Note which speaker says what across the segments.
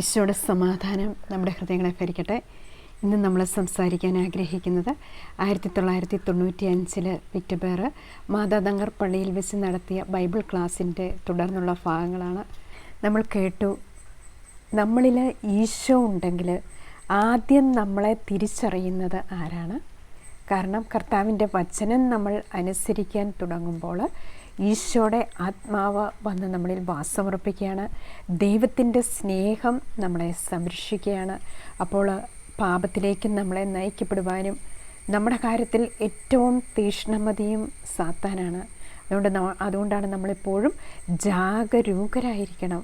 Speaker 1: ഈശോയുടെ സമാധാനം നമ്മുടെ ഹൃദയങ്ങളെ ഭരിക്കട്ടെ ഇന്ന് നമ്മൾ സംസാരിക്കാൻ ആഗ്രഹിക്കുന്നത് ആയിരത്തി തൊള്ളായിരത്തി തൊണ്ണൂറ്റി അഞ്ചിൽ വിറ്റുപേർ മാതാതങ്കർ പള്ളിയിൽ വെച്ച് നടത്തിയ ബൈബിൾ ക്ലാസ്സിൻ്റെ തുടർന്നുള്ള ഭാഗങ്ങളാണ് നമ്മൾ കേട്ടു നമ്മളിൽ ഈശോ ഉണ്ടെങ്കിൽ ആദ്യം നമ്മളെ തിരിച്ചറിയുന്നത് ആരാണ് കാരണം കർത്താവിൻ്റെ വചനം നമ്മൾ അനുസരിക്കാൻ തുടങ്ങുമ്പോൾ ഈശോയുടെ ആത്മാവ് വന്ന് നമ്മളിൽ വാസമുറപ്പിക്കുകയാണ് ദൈവത്തിൻ്റെ സ്നേഹം നമ്മളെ സംരക്ഷിക്കുകയാണ് അപ്പോൾ പാപത്തിലേക്ക് നമ്മളെ നയിക്കപ്പെടുവാനും നമ്മുടെ കാര്യത്തിൽ ഏറ്റവും തീഷ്ണമതിയും സാത്താനാണ് അതുകൊണ്ട് അതുകൊണ്ടാണ് നമ്മളെപ്പോഴും ജാഗരൂകരായിരിക്കണം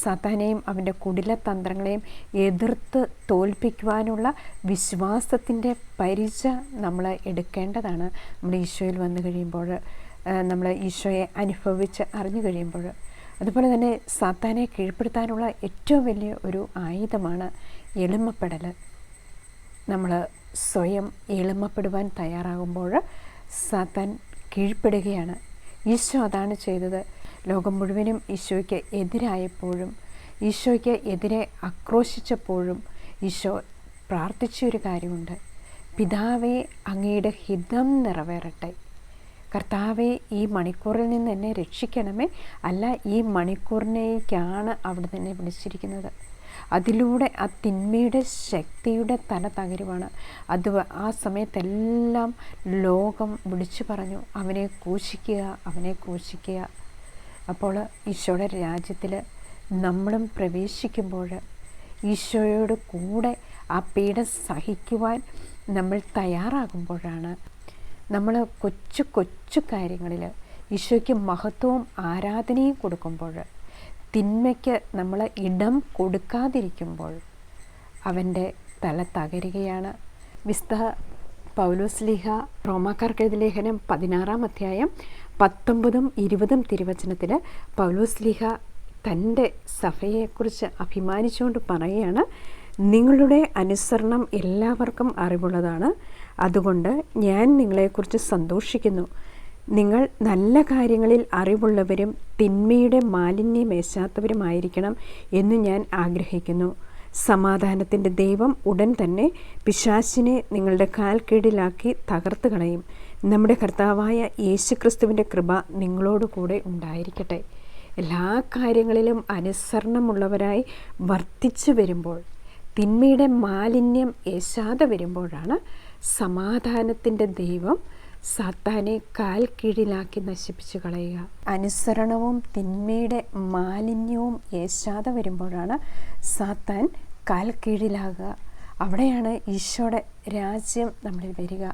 Speaker 1: സാത്താനെയും അവൻ്റെ കുടില തന്ത്രങ്ങളെയും എതിർത്ത് തോൽപ്പിക്കുവാനുള്ള വിശ്വാസത്തിൻ്റെ പരിച നമ്മൾ എടുക്കേണ്ടതാണ് നമ്മൾ ഈശോയിൽ വന്നു കഴിയുമ്പോൾ നമ്മൾ ഈശോയെ അനുഭവിച്ച് അറിഞ്ഞു കഴിയുമ്പോൾ അതുപോലെ തന്നെ സാത്താനെ കീഴ്പ്പെടുത്താനുള്ള ഏറ്റവും വലിയ ഒരു ആയുധമാണ് എളിമപ്പെടൽ നമ്മൾ സ്വയം എളിമപ്പെടുവാൻ തയ്യാറാകുമ്പോൾ സാത്താൻ കീഴ്പ്പെടുകയാണ് ഈശോ അതാണ് ചെയ്തത് ലോകം മുഴുവനും ഈശോയ്ക്ക് എതിരായപ്പോഴും ഈശോയ്ക്ക് എതിരെ ആക്രോശിച്ചപ്പോഴും ഈശോ പ്രാർത്ഥിച്ചൊരു കാര്യമുണ്ട് പിതാവേ അങ്ങയുടെ ഹിതം നിറവേറട്ടെ കർത്താവെ ഈ മണിക്കൂറിൽ നിന്ന് എന്നെ രക്ഷിക്കണമേ അല്ല ഈ മണിക്കൂറിനേക്കാണ് അവിടെ എന്നെ വിളിച്ചിരിക്കുന്നത് അതിലൂടെ ആ തിന്മയുടെ ശക്തിയുടെ തല തകരുവാണ് അത് ആ സമയത്തെല്ലാം ലോകം വിളിച്ചു പറഞ്ഞു അവനെ കൂശിക്കുക അവനെ കൂശിക്കുക അപ്പോൾ ഈശോയുടെ രാജ്യത്തിൽ നമ്മളും പ്രവേശിക്കുമ്പോൾ ഈശോയോട് കൂടെ ആ പീഡ സഹിക്കുവാൻ നമ്മൾ തയ്യാറാകുമ്പോഴാണ് നമ്മൾ കൊച്ചു കൊച്ചു കാര്യങ്ങളിൽ ഈശോയ്ക്ക് മഹത്വവും ആരാധനയും കൊടുക്കുമ്പോൾ തിന്മയ്ക്ക് നമ്മൾ ഇടം കൊടുക്കാതിരിക്കുമ്പോൾ അവൻ്റെ തല തകരുകയാണ് വിസ്ത പൗലോസ്ലിഹ റോമാക്കാർക്കെഴുതി ലേഖനം പതിനാറാം അധ്യായം പത്തൊമ്പതും ഇരുപതും തിരുവചനത്തിൽ പൗലോസ്ലിഹ തൻ്റെ സഭയെക്കുറിച്ച് അഭിമാനിച്ചുകൊണ്ട് പറയുകയാണ് നിങ്ങളുടെ അനുസരണം എല്ലാവർക്കും അറിവുള്ളതാണ് അതുകൊണ്ട് ഞാൻ നിങ്ങളെക്കുറിച്ച് സന്തോഷിക്കുന്നു നിങ്ങൾ നല്ല കാര്യങ്ങളിൽ അറിവുള്ളവരും തിന്മയുടെ മാലിന്യമേശാത്തവരുമായിരിക്കണം എന്ന് ഞാൻ ആഗ്രഹിക്കുന്നു സമാധാനത്തിൻ്റെ ദൈവം ഉടൻ തന്നെ പിശാശിനെ നിങ്ങളുടെ കാൽക്കീടിലാക്കി തകർത്ത് കളയും നമ്മുടെ കർത്താവായ യേശുക്രിസ്തുവിൻ്റെ കൃപ നിങ്ങളോടുകൂടെ ഉണ്ടായിരിക്കട്ടെ എല്ലാ കാര്യങ്ങളിലും അനുസരണമുള്ളവരായി വർദ്ധിച്ചു വരുമ്പോൾ തിന്മയുടെ മാലിന്യം ഏശാതെ വരുമ്പോഴാണ് സമാധാനത്തിൻ്റെ ദൈവം സാത്താനെ കാൽ കീഴിലാക്കി നശിപ്പിച്ചു കളയുക അനുസരണവും തിന്മയുടെ മാലിന്യവും ഏശാതെ വരുമ്പോഴാണ് സാത്താൻ കാൽ കീഴിലാകുക അവിടെയാണ് ഈശോയുടെ രാജ്യം നമ്മളിൽ വരിക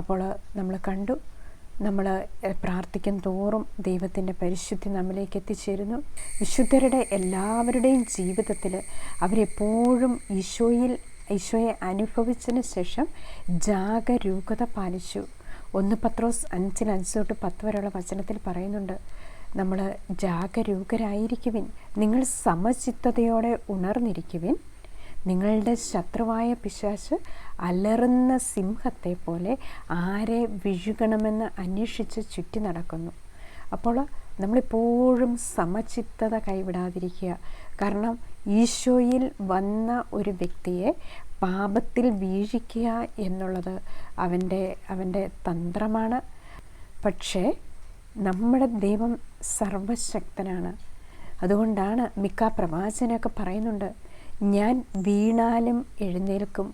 Speaker 1: അപ്പോൾ നമ്മൾ കണ്ടു നമ്മൾ പ്രാർത്ഥിക്കും തോറും ദൈവത്തിൻ്റെ പരിശുദ്ധി നമ്മിലേക്ക് എത്തിച്ചേരുന്നു വിശുദ്ധരുടെ എല്ലാവരുടെയും ജീവിതത്തിൽ അവരെപ്പോഴും ഈശോയിൽ ഈശോയെ അനുഭവിച്ചതിന് ശേഷം ജാഗരൂകത പാലിച്ചു ഒന്ന് പത്രോസ് അഞ്ചിൽ അഞ്ച് തൊട്ട് പത്ത് വരെയുള്ള വചനത്തിൽ പറയുന്നുണ്ട് നമ്മൾ ജാഗരൂകരായിരിക്കുവിൻ നിങ്ങൾ സമചിത്തതയോടെ ഉണർന്നിരിക്കുവിൻ നിങ്ങളുടെ ശത്രുവായ പിശാശ് അലറുന്ന സിംഹത്തെ പോലെ ആരെ വിഴുകണമെന്ന് അന്വേഷിച്ച് ചുറ്റി നടക്കുന്നു അപ്പോൾ നമ്മളിപ്പോഴും സമചിത്തത കൈവിടാതിരിക്കുക കാരണം ഈശോയിൽ വന്ന ഒരു വ്യക്തിയെ പാപത്തിൽ വീഴിക്കുക എന്നുള്ളത് അവൻ്റെ അവൻ്റെ തന്ത്രമാണ് പക്ഷേ നമ്മുടെ ദൈവം സർവശക്തനാണ് അതുകൊണ്ടാണ് മിക്ക പ്രവാചനൊക്കെ പറയുന്നുണ്ട് ഞാൻ വീണാലും എഴുന്നേൽക്കും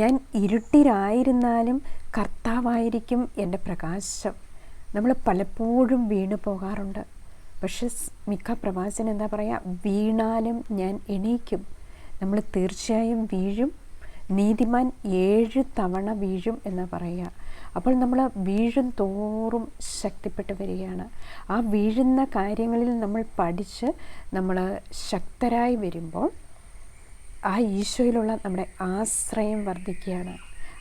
Speaker 1: ഞാൻ ഇരുട്ടിലായിരുന്നാലും കർത്താവായിരിക്കും എൻ്റെ പ്രകാശം നമ്മൾ പലപ്പോഴും വീണു പോകാറുണ്ട് പക്ഷെ മിക്ക പ്രവാചകൻ എന്താ പറയുക വീണാലും ഞാൻ എണീക്കും നമ്മൾ തീർച്ചയായും വീഴും നീതിമാൻ ഏഴ് തവണ വീഴും എന്ന് പറയുക അപ്പോൾ നമ്മൾ വീഴും തോറും ശക്തിപ്പെട്ട് വരികയാണ് ആ വീഴുന്ന കാര്യങ്ങളിൽ നമ്മൾ പഠിച്ച് നമ്മൾ ശക്തരായി വരുമ്പോൾ ആ ഈശോയിലുള്ള നമ്മുടെ ആശ്രയം വർദ്ധിക്കുകയാണ്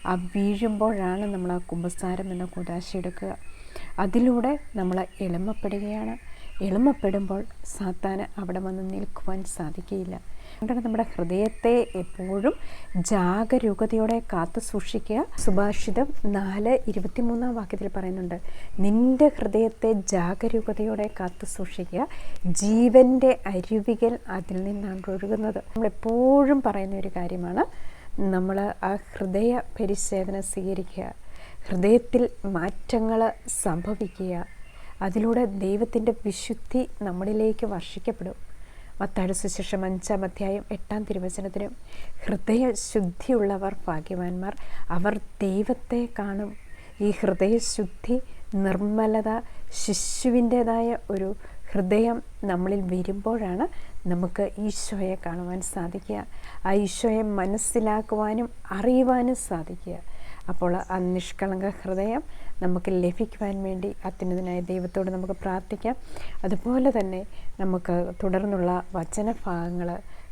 Speaker 1: ആ വീഴുമ്പോഴാണ് നമ്മൾ ആ കുമ്പസാരം എന്ന കൂതാശ എടുക്കുക അതിലൂടെ നമ്മൾ എളിമപ്പെടുകയാണ് എളിമപ്പെടുമ്പോൾ സാത്താന് അവിടെ വന്ന് നിൽക്കുവാൻ സാധിക്കുകയില്ല അങ്ങനെ നമ്മുടെ ഹൃദയത്തെ എപ്പോഴും ജാഗരൂകതയോടെ കാത്തു സൂക്ഷിക്കുക സുഭാഷിതം നാല് ഇരുപത്തിമൂന്നാം വാക്യത്തിൽ പറയുന്നുണ്ട് നിന്റെ ഹൃദയത്തെ ജാഗരൂകതയോടെ കാത്തു സൂക്ഷിക്കുക ജീവൻ്റെ അരുവികൾ അതിൽ നിന്നാണ് ഒഴുകുന്നത് നമ്മളെപ്പോഴും പറയുന്ന ഒരു കാര്യമാണ് നമ്മൾ ആ ഹൃദയ പരിശേദനം സ്വീകരിക്കുക ഹൃദയത്തിൽ മാറ്റങ്ങൾ സംഭവിക്കുക അതിലൂടെ ദൈവത്തിൻ്റെ വിശുദ്ധി നമ്മളിലേക്ക് വർഷിക്കപ്പെടും മത്താട് സുശേഷം അഞ്ചാം അധ്യായം എട്ടാം തിരുവചനത്തിനും ഹൃദയശുദ്ധിയുള്ളവർ ഭാഗ്യവാന്മാർ അവർ ദൈവത്തെ കാണും ഈ ഹൃദയശുദ്ധി നിർമ്മലത ശിശുവിൻ്റേതായ ഒരു ഹൃദയം നമ്മളിൽ വരുമ്പോഴാണ് നമുക്ക് ഈശോയെ കാണുവാൻ സാധിക്കുക ആ ഈശോയെ മനസ്സിലാക്കുവാനും അറിയുവാനും സാധിക്കുക അപ്പോൾ ആ നിഷ്കളങ്ക ഹൃദയം നമുക്ക് ലഭിക്കുവാൻ വേണ്ടി അത്യുന്നതനായ ദൈവത്തോട് നമുക്ക് പ്രാർത്ഥിക്കാം അതുപോലെ തന്നെ നമുക്ക് തുടർന്നുള്ള വചനഭാഗങ്ങൾ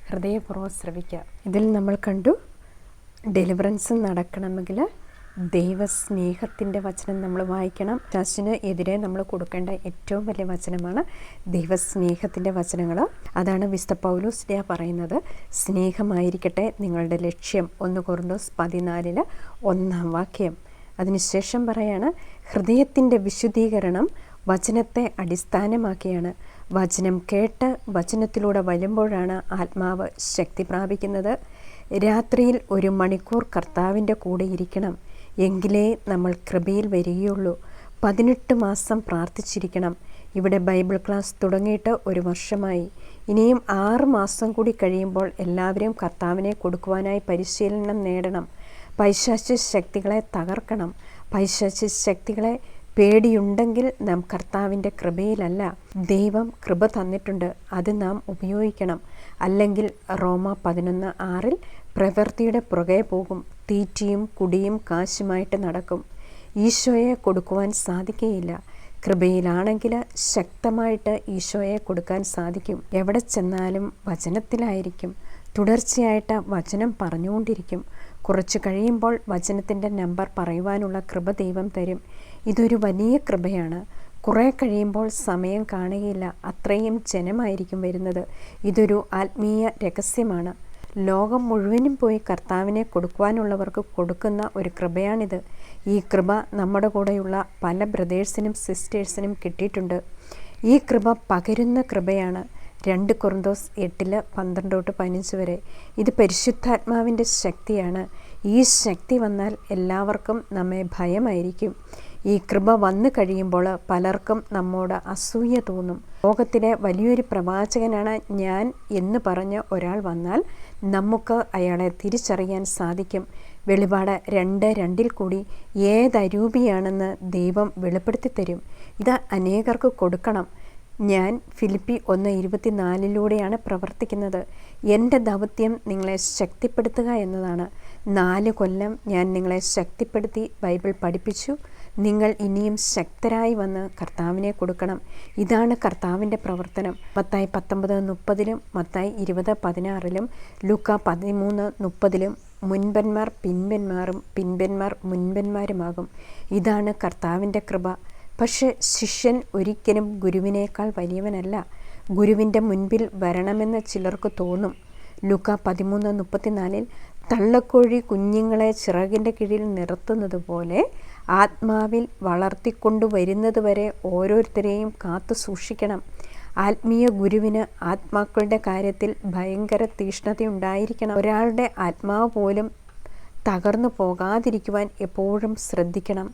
Speaker 1: ഹൃദയപൂർവ്വം ശ്രവിക്കാം ഇതിൽ നമ്മൾ കണ്ടു ഡെലിവറൻസ് നടക്കണമെങ്കിൽ ദൈവസ്നേഹത്തിൻ്റെ വചനം നമ്മൾ വായിക്കണം ചർച്ചിന് എതിരെ നമ്മൾ കൊടുക്കേണ്ട ഏറ്റവും വലിയ വചനമാണ് ദൈവസ്നേഹത്തിൻ്റെ വചനങ്ങൾ അതാണ് വിസ്ത പൗലൂസ്ലിയ പറയുന്നത് സ്നേഹമായിരിക്കട്ടെ നിങ്ങളുടെ ലക്ഷ്യം ഒന്ന് കൊറിന്തോസ് പതിനാലില് ഒന്നാം വാക്യം അതിനുശേഷം പറയാണ് ഹൃദയത്തിൻ്റെ വിശുദ്ധീകരണം വചനത്തെ അടിസ്ഥാനമാക്കിയാണ് വചനം കേട്ട് വചനത്തിലൂടെ വരുമ്പോഴാണ് ആത്മാവ് ശക്തി പ്രാപിക്കുന്നത് രാത്രിയിൽ ഒരു മണിക്കൂർ കർത്താവിൻ്റെ കൂടെ ഇരിക്കണം എങ്കിലേ നമ്മൾ കൃപയിൽ വരികയുള്ളൂ പതിനെട്ട് മാസം പ്രാർത്ഥിച്ചിരിക്കണം ഇവിടെ ബൈബിൾ ക്ലാസ് തുടങ്ങിയിട്ട് ഒരു വർഷമായി ഇനിയും ആറ് മാസം കൂടി കഴിയുമ്പോൾ എല്ലാവരെയും കർത്താവിനെ കൊടുക്കുവാനായി പരിശീലനം നേടണം പൈശാച്യ ശക്തികളെ തകർക്കണം പൈശാച്യ ശക്തികളെ പേടിയുണ്ടെങ്കിൽ നാം കർത്താവിൻ്റെ കൃപയിലല്ല ദൈവം കൃപ തന്നിട്ടുണ്ട് അത് നാം ഉപയോഗിക്കണം അല്ലെങ്കിൽ റോമ പതിനൊന്ന് ആറിൽ പ്രവൃത്തിയുടെ പുറകെ പോകും തീറ്റിയും കുടിയും കാശുമായിട്ട് നടക്കും ഈശോയെ കൊടുക്കുവാൻ സാധിക്കുകയില്ല കൃപയിലാണെങ്കിൽ ശക്തമായിട്ട് ഈശോയെ കൊടുക്കാൻ സാധിക്കും എവിടെ ചെന്നാലും വചനത്തിലായിരിക്കും തുടർച്ചയായിട്ട് വചനം പറഞ്ഞുകൊണ്ടിരിക്കും കുറച്ച് കഴിയുമ്പോൾ വചനത്തിൻ്റെ നമ്പർ പറയുവാനുള്ള കൃപ ദൈവം തരും ഇതൊരു വലിയ കൃപയാണ് കുറേ കഴിയുമ്പോൾ സമയം കാണുകയില്ല അത്രയും ജനമായിരിക്കും വരുന്നത് ഇതൊരു ആത്മീയ രഹസ്യമാണ് ലോകം മുഴുവനും പോയി കർത്താവിനെ കൊടുക്കുവാനുള്ളവർക്ക് കൊടുക്കുന്ന ഒരു കൃപയാണിത് ഈ കൃപ നമ്മുടെ കൂടെയുള്ള പല ബ്രദേഴ്സിനും സിസ്റ്റേഴ്സിനും കിട്ടിയിട്ടുണ്ട് ഈ കൃപ പകരുന്ന കൃപയാണ് രണ്ട് കുറുന്തോസ് എട്ടിൽ പന്ത്രണ്ട് തൊട്ട് പതിനഞ്ച് വരെ ഇത് പരിശുദ്ധാത്മാവിൻ്റെ ശക്തിയാണ് ഈ ശക്തി വന്നാൽ എല്ലാവർക്കും നമ്മെ ഭയമായിരിക്കും ഈ കൃപ വന്നു കഴിയുമ്പോൾ പലർക്കും നമ്മോട് അസൂയ തോന്നും ലോകത്തിലെ വലിയൊരു പ്രവാചകനാണ് ഞാൻ എന്ന് പറഞ്ഞ് ഒരാൾ വന്നാൽ നമുക്ക് അയാളെ തിരിച്ചറിയാൻ സാധിക്കും വെളിപാട് രണ്ട് രണ്ടിൽ കൂടി ഏതരൂപിയാണെന്ന് ദൈവം വെളിപ്പെടുത്തി തരും ഇത് അനേകർക്ക് കൊടുക്കണം ഞാൻ ഫിലിപ്പി ഒന്ന് ഇരുപത്തിനാലിലൂടെയാണ് പ്രവർത്തിക്കുന്നത് എൻ്റെ ദൗത്യം നിങ്ങളെ ശക്തിപ്പെടുത്തുക എന്നതാണ് നാല് കൊല്ലം ഞാൻ നിങ്ങളെ ശക്തിപ്പെടുത്തി ബൈബിൾ പഠിപ്പിച്ചു നിങ്ങൾ ഇനിയും ശക്തരായി വന്ന് കർത്താവിനെ കൊടുക്കണം ഇതാണ് കർത്താവിൻ്റെ പ്രവർത്തനം മത്തായി പത്തൊമ്പത് മുപ്പതിലും മത്തായി ഇരുപത് പതിനാറിലും ലുക്ക പതിമൂന്ന് മുപ്പതിലും മുൻപന്മാർ പിൻപന്മാരും പിൻപന്മാർ മുൻപന്മാരുമാകും ഇതാണ് കർത്താവിൻ്റെ കൃപ പക്ഷെ ശിഷ്യൻ ഒരിക്കലും ഗുരുവിനേക്കാൾ വലിയവനല്ല ഗുരുവിൻ്റെ മുൻപിൽ വരണമെന്ന് ചിലർക്ക് തോന്നും ലുക്ക പതിമൂന്ന് മുപ്പത്തിനാലിൽ തള്ളക്കോഴി കുഞ്ഞുങ്ങളെ ചിറകിൻ്റെ കീഴിൽ നിർത്തുന്നത് പോലെ ആത്മാവിൽ വളർത്തിക്കൊണ്ടുവരുന്നത് വരെ ഓരോരുത്തരെയും കാത്തു സൂക്ഷിക്കണം ആത്മീയ ഗുരുവിന് ആത്മാക്കളുടെ കാര്യത്തിൽ ഭയങ്കര തീഷ്ണതയുണ്ടായിരിക്കണം ഒരാളുടെ ആത്മാവ് പോലും തകർന്നു പോകാതിരിക്കുവാൻ എപ്പോഴും ശ്രദ്ധിക്കണം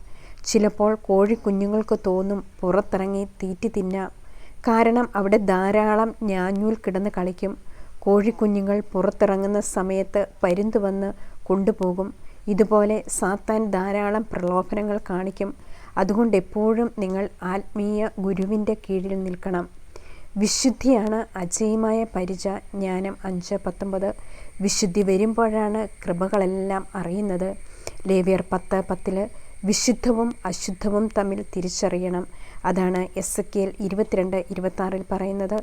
Speaker 1: ചിലപ്പോൾ കോഴിക്കുഞ്ഞുങ്ങൾക്ക് തോന്നും പുറത്തിറങ്ങി തീറ്റി തിന്നാം കാരണം അവിടെ ധാരാളം ഞാഞ്ഞൂൽ കിടന്ന് കളിക്കും കോഴിക്കുഞ്ഞുങ്ങൾ പുറത്തിറങ്ങുന്ന സമയത്ത് പരുന്ത് വന്ന് കൊണ്ടുപോകും ഇതുപോലെ സാത്താൻ ധാരാളം പ്രലോഭനങ്ങൾ കാണിക്കും അതുകൊണ്ട് എപ്പോഴും നിങ്ങൾ ആത്മീയ ഗുരുവിൻ്റെ കീഴിൽ നിൽക്കണം വിശുദ്ധിയാണ് അജയമായ പരിച ജ്ഞാനം അഞ്ച് പത്തൊമ്പത് വിശുദ്ധി വരുമ്പോഴാണ് കൃപകളെല്ലാം അറിയുന്നത് ലേവിയർ പത്ത് പത്തിൽ വിശുദ്ധവും അശുദ്ധവും തമ്മിൽ തിരിച്ചറിയണം അതാണ് എസ് കെ എൽ ഇരുപത്തിരണ്ട് ഇരുപത്താറിൽ പറയുന്നത്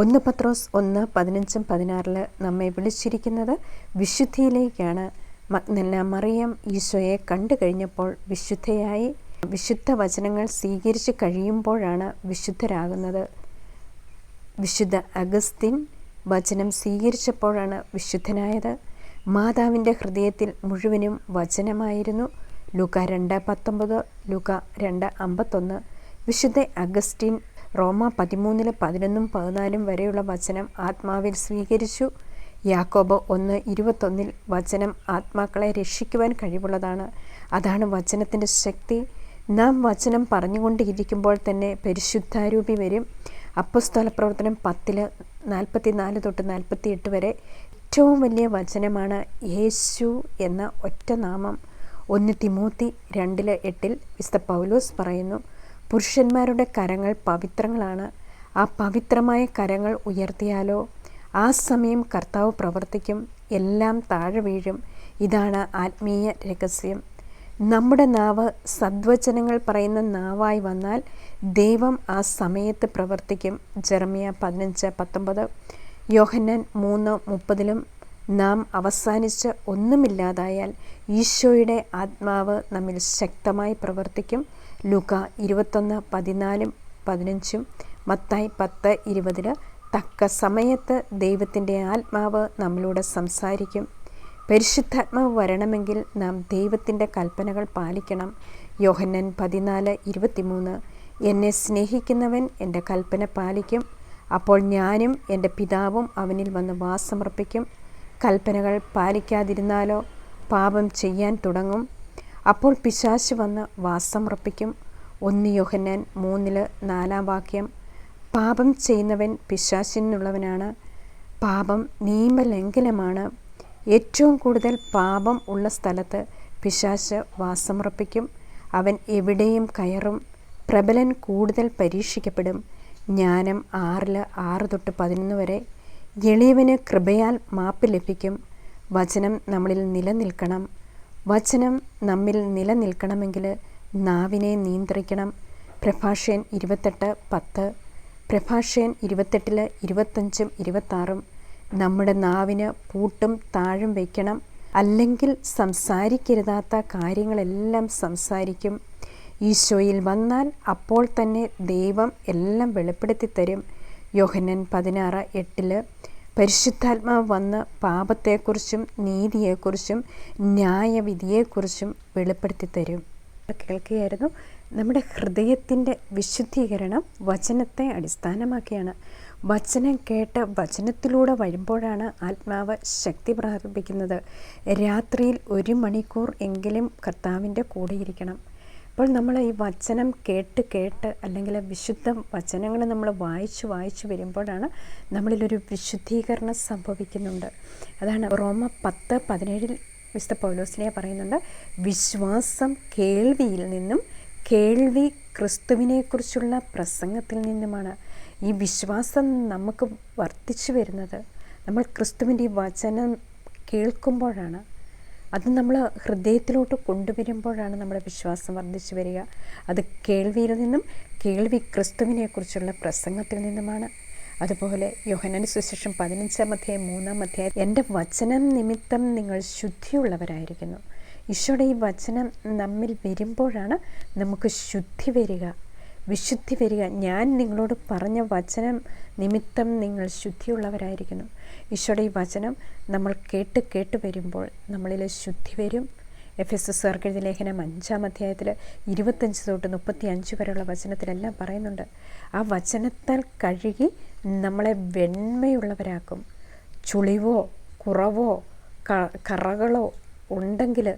Speaker 1: ഒന്ന് പത്രോസ് ഒന്ന് പതിനഞ്ചും പതിനാറിൽ നമ്മെ വിളിച്ചിരിക്കുന്നത് വിശുദ്ധിയിലേക്കാണ് മഗ്നന മറിയം ഈശോയെ കണ്ടു കഴിഞ്ഞപ്പോൾ വിശുദ്ധയായി വിശുദ്ധ വചനങ്ങൾ സ്വീകരിച്ച് കഴിയുമ്പോഴാണ് വിശുദ്ധരാകുന്നത് വിശുദ്ധ അഗസ്തിൻ വചനം സ്വീകരിച്ചപ്പോഴാണ് വിശുദ്ധനായത് മാതാവിൻ്റെ ഹൃദയത്തിൽ മുഴുവനും വചനമായിരുന്നു ലുക രണ്ട് പത്തൊമ്പത് ലുക രണ്ട് അമ്പത്തൊന്ന് വിശുദ്ധ അഗസ്റ്റിൻ റോമ പതിമൂന്നിൽ പതിനൊന്നും പതിനാലും വരെയുള്ള വചനം ആത്മാവിൽ സ്വീകരിച്ചു യാക്കോബ് ഒന്ന് ഇരുപത്തൊന്നിൽ വചനം ആത്മാക്കളെ രക്ഷിക്കുവാൻ കഴിവുള്ളതാണ് അതാണ് വചനത്തിൻ്റെ ശക്തി നാം വചനം പറഞ്ഞുകൊണ്ടിരിക്കുമ്പോൾ തന്നെ പരിശുദ്ധാരൂപി വരും അപ്പസ്തോല പ്രവർത്തനം പത്തിൽ നാൽപ്പത്തി നാല് തൊട്ട് നാൽപ്പത്തി എട്ട് വരെ ഏറ്റവും വലിയ വചനമാണ് യേശു എന്ന ഒറ്റ നാമം ഒന്ന് തിമൂത്തി രണ്ടിലെ എട്ടിൽ വിസ്ത പൗലോസ് പറയുന്നു പുരുഷന്മാരുടെ കരങ്ങൾ പവിത്രങ്ങളാണ് ആ പവിത്രമായ കരങ്ങൾ ഉയർത്തിയാലോ ആ സമയം കർത്താവ് പ്രവർത്തിക്കും എല്ലാം താഴെ വീഴും ഇതാണ് ആത്മീയ രഹസ്യം നമ്മുടെ നാവ് സദ്വചനങ്ങൾ പറയുന്ന നാവായി വന്നാൽ ദൈവം ആ സമയത്ത് പ്രവർത്തിക്കും ജെർമിയ പതിനഞ്ച് പത്തൊമ്പത് യോഹന്നാൻ മൂന്ന് മുപ്പതിലും നാം അവസാനിച്ച് ഒന്നുമില്ലാതായാൽ ഈശോയുടെ ആത്മാവ് നമ്മിൽ ശക്തമായി പ്രവർത്തിക്കും ലുക ഇരുപത്തൊന്ന് പതിനാലും പതിനഞ്ചും മത്തായി പത്ത് ഇരുപതിൽ തക്ക സമയത്ത് ദൈവത്തിൻ്റെ ആത്മാവ് നമ്മളോട് സംസാരിക്കും പരിശുദ്ധാത്മാവ് വരണമെങ്കിൽ നാം ദൈവത്തിൻ്റെ കൽപ്പനകൾ പാലിക്കണം യോഹന്നൻ പതിനാല് ഇരുപത്തിമൂന്ന് എന്നെ സ്നേഹിക്കുന്നവൻ എൻ്റെ കൽപ്പന പാലിക്കും അപ്പോൾ ഞാനും എൻ്റെ പിതാവും അവനിൽ വന്ന് വാസമർപ്പിക്കും കൽപ്പനകൾ പാലിക്കാതിരുന്നാലോ പാപം ചെയ്യാൻ തുടങ്ങും അപ്പോൾ പിശാശ് വന്ന് വാസമർപ്പിക്കും ഒന്ന് യോഹന്നൻ മൂന്നിൽ നാലാം വാക്യം പാപം ചെയ്യുന്നവൻ പിശാചിനുള്ളവനാണ് പാപം നിയമലംഘനമാണ് ഏറ്റവും കൂടുതൽ പാപം ഉള്ള സ്ഥലത്ത് പിശാശ് വാസമുറപ്പിക്കും അവൻ എവിടെയും കയറും പ്രബലൻ കൂടുതൽ പരീക്ഷിക്കപ്പെടും ജ്ഞാനം ആറിൽ ആറ് തൊട്ട് പതിനൊന്ന് വരെ എളിയവന് കൃപയാൽ മാപ്പ് ലഭിക്കും വചനം നമ്മളിൽ നിലനിൽക്കണം വചനം നമ്മിൽ നിലനിൽക്കണമെങ്കിൽ നാവിനെ നിയന്ത്രിക്കണം പ്രഭാഷൻ ഇരുപത്തെട്ട് പത്ത് പ്രഭാഷയൻ ഇരുപത്തെട്ടിൽ ഇരുപത്തഞ്ചും ഇരുപത്താറും നമ്മുടെ നാവിന് പൂട്ടും താഴും വയ്ക്കണം അല്ലെങ്കിൽ സംസാരിക്കരുതാത്ത കാര്യങ്ങളെല്ലാം സംസാരിക്കും ഈശോയിൽ വന്നാൽ അപ്പോൾ തന്നെ ദൈവം എല്ലാം വെളിപ്പെടുത്തി തരും യോഹനൻ പതിനാറ് എട്ടിൽ പരിശുദ്ധാത്മാവ് വന്ന് പാപത്തെക്കുറിച്ചും നീതിയെക്കുറിച്ചും ന്യായവിധിയെക്കുറിച്ചും വെളിപ്പെടുത്തി തരും കേൾക്കുകയായിരുന്നു നമ്മുടെ ഹൃദയത്തിൻ്റെ വിശുദ്ധീകരണം വചനത്തെ അടിസ്ഥാനമാക്കിയാണ് വചനം കേട്ട് വചനത്തിലൂടെ വരുമ്പോഴാണ് ആത്മാവ് ശക്തി പ്രാപിക്കുന്നത് രാത്രിയിൽ ഒരു മണിക്കൂർ എങ്കിലും കർത്താവിൻ്റെ കൂടെ ഇരിക്കണം അപ്പോൾ നമ്മൾ ഈ വചനം കേട്ട് കേട്ട് അല്ലെങ്കിൽ വിശുദ്ധ വചനങ്ങൾ നമ്മൾ വായിച്ച് വായിച്ച് വരുമ്പോഴാണ് നമ്മളിലൊരു വിശുദ്ധീകരണം സംഭവിക്കുന്നുണ്ട് അതാണ് റോമ പത്ത് പതിനേഴിൽ വിശുദ്ധ പൗലോസിനെ പറയുന്നുണ്ട് വിശ്വാസം കേൾവിയിൽ നിന്നും കേൾവി ക്രിസ്തുവിനെക്കുറിച്ചുള്ള പ്രസംഗത്തിൽ നിന്നുമാണ് ഈ വിശ്വാസം നമുക്ക് വർദ്ധിച്ചു വരുന്നത് നമ്മൾ ക്രിസ്തുവിൻ്റെ ഈ വചനം കേൾക്കുമ്പോഴാണ് അത് നമ്മൾ ഹൃദയത്തിലോട്ട് കൊണ്ടുവരുമ്പോഴാണ് നമ്മുടെ വിശ്വാസം വർദ്ധിച്ചു വരിക അത് കേൾവിയിൽ നിന്നും കേൾവി ക്രിസ്തുവിനെക്കുറിച്ചുള്ള പ്രസംഗത്തിൽ നിന്നുമാണ് അതുപോലെ യോഹനന് സുശേഷം പതിനഞ്ചാം അധ്യായം മൂന്നാം അധ്യായം എൻ്റെ വചനം നിമിത്തം നിങ്ങൾ ശുദ്ധിയുള്ളവരായിരിക്കുന്നു ഈശോയുടെ ഈ വചനം നമ്മിൽ വരുമ്പോഴാണ് നമുക്ക് ശുദ്ധി വരിക വിശുദ്ധി വരിക ഞാൻ നിങ്ങളോട് പറഞ്ഞ വചനം നിമിത്തം നിങ്ങൾ ശുദ്ധിയുള്ളവരായിരിക്കുന്നു ഈശോയുടെ ഈ വചനം നമ്മൾ കേട്ട് കേട്ട് വരുമ്പോൾ നമ്മളിൽ ശുദ്ധി വരും എഫ് എസ് എസ് എഴുതിയ ലേഖനം അഞ്ചാം അധ്യായത്തിൽ ഇരുപത്തഞ്ച് തൊട്ട് മുപ്പത്തി അഞ്ച് വരെയുള്ള വചനത്തിലെല്ലാം പറയുന്നുണ്ട് ആ വചനത്താൽ കഴുകി നമ്മളെ വെണ്മയുള്ളവരാക്കും ചുളിവോ കുറവോ കറകളോ ഉണ്ടെങ്കിൽ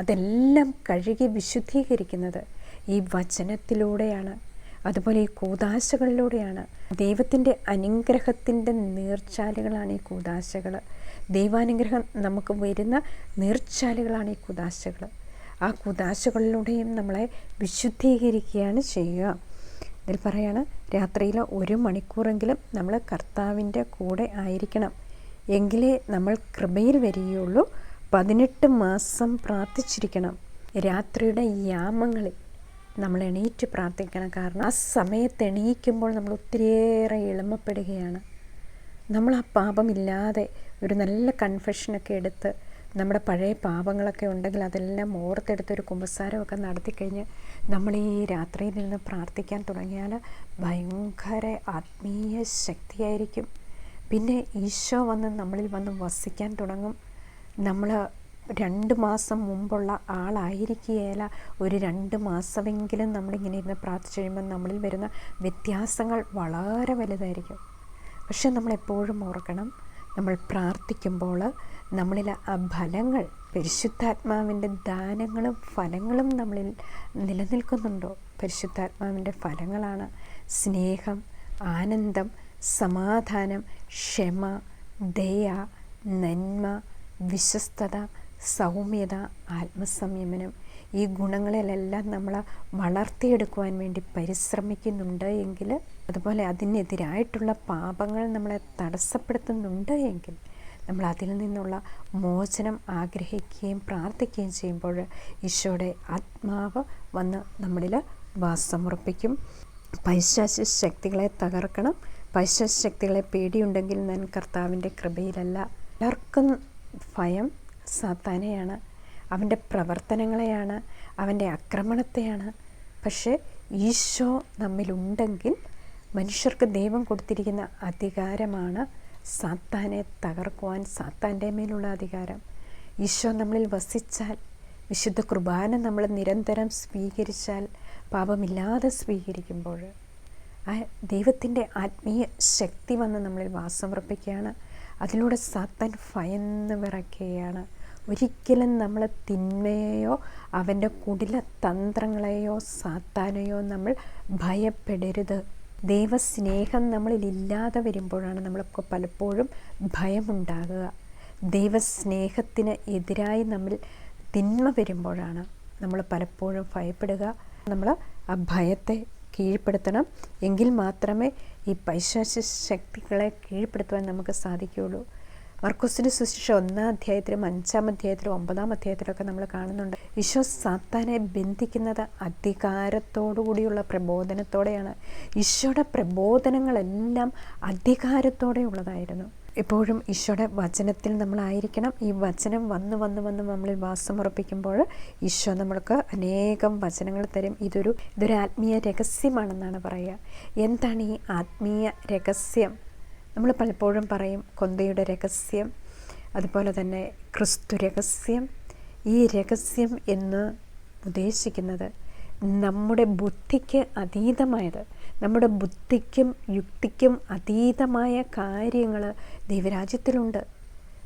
Speaker 1: അതെല്ലാം കഴുകി വിശുദ്ധീകരിക്കുന്നത് ഈ വചനത്തിലൂടെയാണ് അതുപോലെ ഈ കൂതാശകളിലൂടെയാണ് ദൈവത്തിൻ്റെ അനുഗ്രഹത്തിൻ്റെ നീർച്ചാലുകളാണ് ഈ കൂതാശകൾ ദൈവാനുഗ്രഹം നമുക്ക് വരുന്ന നീർച്ചാലുകളാണ് ഈ കുതാശകൾ ആ കുതാശകളിലൂടെയും നമ്മളെ വിശുദ്ധീകരിക്കുകയാണ് ചെയ്യുക ഇതിൽ പറയാണ് രാത്രിയിൽ ഒരു മണിക്കൂറെങ്കിലും നമ്മൾ കർത്താവിൻ്റെ കൂടെ ആയിരിക്കണം എങ്കിലേ നമ്മൾ കൃപയിൽ വരികയുള്ളൂ പതിനെട്ട് മാസം പ്രാർത്ഥിച്ചിരിക്കണം രാത്രിയുടെ യാമങ്ങളിൽ നമ്മൾ എണീറ്റ് പ്രാർത്ഥിക്കണം കാരണം ആ സമയത്ത് എണീക്കുമ്പോൾ നമ്മൾ ഒത്തിരിയേറെ എളിമപ്പെടുകയാണ് നമ്മൾ ആ പാപമില്ലാതെ ഒരു നല്ല കൺഫെഷനൊക്കെ എടുത്ത് നമ്മുടെ പഴയ പാപങ്ങളൊക്കെ ഉണ്ടെങ്കിൽ അതെല്ലാം ഓർത്തെടുത്ത് ഒരു കുമ്പസാരമൊക്കെ നടത്തിക്കഴിഞ്ഞ് നമ്മൾ ഈ രാത്രിയിൽ നിന്ന് പ്രാർത്ഥിക്കാൻ തുടങ്ങിയാൽ ഭയങ്കര ആത്മീയ ശക്തിയായിരിക്കും പിന്നെ ഈശോ വന്ന് നമ്മളിൽ വന്ന് വസിക്കാൻ തുടങ്ങും നമ്മൾ രണ്ട് മാസം മുമ്പുള്ള ആളായിരിക്കുകയല്ല ഒരു രണ്ട് മാസമെങ്കിലും നമ്മളിങ്ങനെ ഇരുന്ന് പ്രാർത്ഥിച്ചു കഴിയുമ്പോൾ നമ്മളിൽ വരുന്ന വ്യത്യാസങ്ങൾ വളരെ വലുതായിരിക്കും പക്ഷെ നമ്മളെപ്പോഴും ഓർക്കണം നമ്മൾ പ്രാർത്ഥിക്കുമ്പോൾ നമ്മളിൽ ആ ഫലങ്ങൾ പരിശുദ്ധാത്മാവിൻ്റെ ദാനങ്ങളും ഫലങ്ങളും നമ്മളിൽ നിലനിൽക്കുന്നുണ്ടോ പരിശുദ്ധാത്മാവിൻ്റെ ഫലങ്ങളാണ് സ്നേഹം ആനന്ദം സമാധാനം ക്ഷമ ദയ നന്മ വിശ്വസ്തത സൗമ്യത ആത്മസംയമനം ഈ ഗുണങ്ങളിലെല്ലാം നമ്മൾ വളർത്തിയെടുക്കുവാൻ വേണ്ടി പരിശ്രമിക്കുന്നുണ്ട് എങ്കിൽ അതുപോലെ അതിനെതിരായിട്ടുള്ള പാപങ്ങൾ നമ്മളെ തടസ്സപ്പെടുത്തുന്നുണ്ട് എങ്കിൽ നമ്മൾ അതിൽ നിന്നുള്ള മോചനം ആഗ്രഹിക്കുകയും പ്രാർത്ഥിക്കുകയും ചെയ്യുമ്പോൾ ഈശോയുടെ ആത്മാവ് വന്ന് നമ്മളിൽ വാസമുറപ്പിക്കും പൈശാശ ശക്തികളെ തകർക്കണം പൈശാശ ശക്തികളെ പേടിയുണ്ടെങ്കിൽ ഞാൻ കർത്താവിൻ്റെ കൃപയിലല്ല എല്ലാവർക്കും ഭയം സാത്താനെയാണ് അവൻ്റെ പ്രവർത്തനങ്ങളെയാണ് അവൻ്റെ ആക്രമണത്തെയാണ് പക്ഷേ ഈശോ നമ്മിലുണ്ടെങ്കിൽ മനുഷ്യർക്ക് ദൈവം കൊടുത്തിരിക്കുന്ന അധികാരമാണ് സാത്താനെ തകർക്കുവാൻ സാത്താൻ്റെ മേലുള്ള അധികാരം ഈശോ നമ്മളിൽ വസിച്ചാൽ വിശുദ്ധ കുർബാന നമ്മൾ നിരന്തരം സ്വീകരിച്ചാൽ പാപമില്ലാതെ സ്വീകരിക്കുമ്പോൾ ആ ദൈവത്തിൻ്റെ ആത്മീയ ശക്തി വന്ന് നമ്മളിൽ വാസമുറപ്പിക്കുകയാണ് അതിലൂടെ സത്തൻ ഭയന്ന് വിറയ്ക്കുകയാണ് ഒരിക്കലും നമ്മൾ തിന്മയെയോ അവൻ്റെ കുടില തന്ത്രങ്ങളെയോ സാത്താനെയോ നമ്മൾ ഭയപ്പെടരുത് ദൈവസ്നേഹം നമ്മളിലില്ലാതെ വരുമ്പോഴാണ് നമ്മളൊക്കെ പലപ്പോഴും ഭയമുണ്ടാകുക ദൈവസ്നേഹത്തിന് എതിരായി നമ്മൾ തിന്മ വരുമ്പോഴാണ് നമ്മൾ പലപ്പോഴും ഭയപ്പെടുക നമ്മൾ ആ ഭയത്തെ കീഴ്പ്പെടുത്തണം എങ്കിൽ മാത്രമേ ഈ പൈശാച ശക്തികളെ കീഴ്പ്പെടുത്തുവാൻ നമുക്ക് സാധിക്കുകയുള്ളൂ മർക്കോസിൻ്റെ സുശിക്ഷ ഒന്നാം അധ്യായത്തിലും അഞ്ചാം അധ്യായത്തിലും ഒമ്പതാം അധ്യായത്തിലൊക്കെ നമ്മൾ കാണുന്നുണ്ട് ഈശോ സാത്താനെ ബന്ധിക്കുന്നത് അധികാരത്തോടു കൂടിയുള്ള പ്രബോധനത്തോടെയാണ് ഈശോയുടെ പ്രബോധനങ്ങളെല്ലാം അധികാരത്തോടെ ഉള്ളതായിരുന്നു എപ്പോഴും ഈശോയുടെ വചനത്തിൽ നമ്മളായിരിക്കണം ഈ വചനം വന്ന് വന്ന് വന്ന് നമ്മളിൽ വാസമുറപ്പിക്കുമ്പോൾ ഈശോ നമ്മൾക്ക് അനേകം വചനങ്ങൾ തരും ഇതൊരു ഇതൊരു ആത്മീയ രഹസ്യമാണെന്നാണ് പറയുക എന്താണ് ഈ ആത്മീയ രഹസ്യം നമ്മൾ പലപ്പോഴും പറയും കൊന്തയുടെ രഹസ്യം അതുപോലെ തന്നെ ക്രിസ്തു രഹസ്യം ഈ രഹസ്യം എന്ന് ഉദ്ദേശിക്കുന്നത് നമ്മുടെ ബുദ്ധിക്ക് അതീതമായത് നമ്മുടെ ബുദ്ധിക്കും യുക്തിക്കും അതീതമായ കാര്യങ്ങൾ ദൈവരാജ്യത്തിലുണ്ട്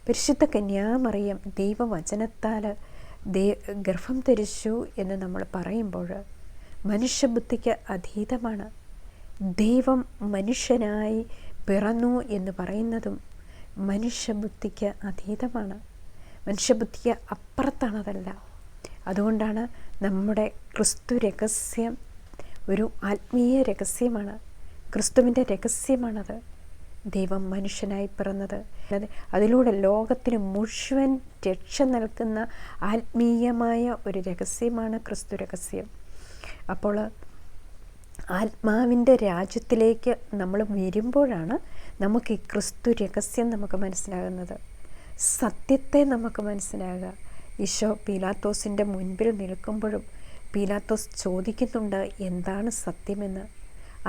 Speaker 1: പരിശുദ്ധ കന്യാമറിയം ദൈവവചനത്താൽ ദൈ ഗർഭം ധരിച്ചു എന്ന് നമ്മൾ പറയുമ്പോൾ മനുഷ്യബുദ്ധിക്ക് അതീതമാണ് ദൈവം മനുഷ്യനായി പിറന്നു എന്ന് പറയുന്നതും മനുഷ്യബുദ്ധിക്ക് അതീതമാണ് മനുഷ്യബുദ്ധിക്ക് അപ്പുറത്താണതല്ല അതുകൊണ്ടാണ് നമ്മുടെ ക്രിസ്തു രഹസ്യം ഒരു ആത്മീയ രഹസ്യമാണ് ക്രിസ്തുവിൻ്റെ രഹസ്യമാണത് ദൈവം മനുഷ്യനായി പിറന്നത് അതിലൂടെ ലോകത്തിന് മുഴുവൻ രക്ഷ നൽകുന്ന ആത്മീയമായ ഒരു രഹസ്യമാണ് ക്രിസ്തു രഹസ്യം അപ്പോൾ ആത്മാവിൻ്റെ രാജ്യത്തിലേക്ക് നമ്മൾ വരുമ്പോഴാണ് നമുക്ക് ഈ ക്രിസ്തു രഹസ്യം നമുക്ക് മനസ്സിലാകുന്നത് സത്യത്തെ നമുക്ക് മനസ്സിലാകുക ഈശോ പീലാത്തോസിൻ്റെ മുൻപിൽ നിൽക്കുമ്പോഴും പീലാത്തോസ് ചോദിക്കുന്നുണ്ട് എന്താണ് സത്യമെന്ന്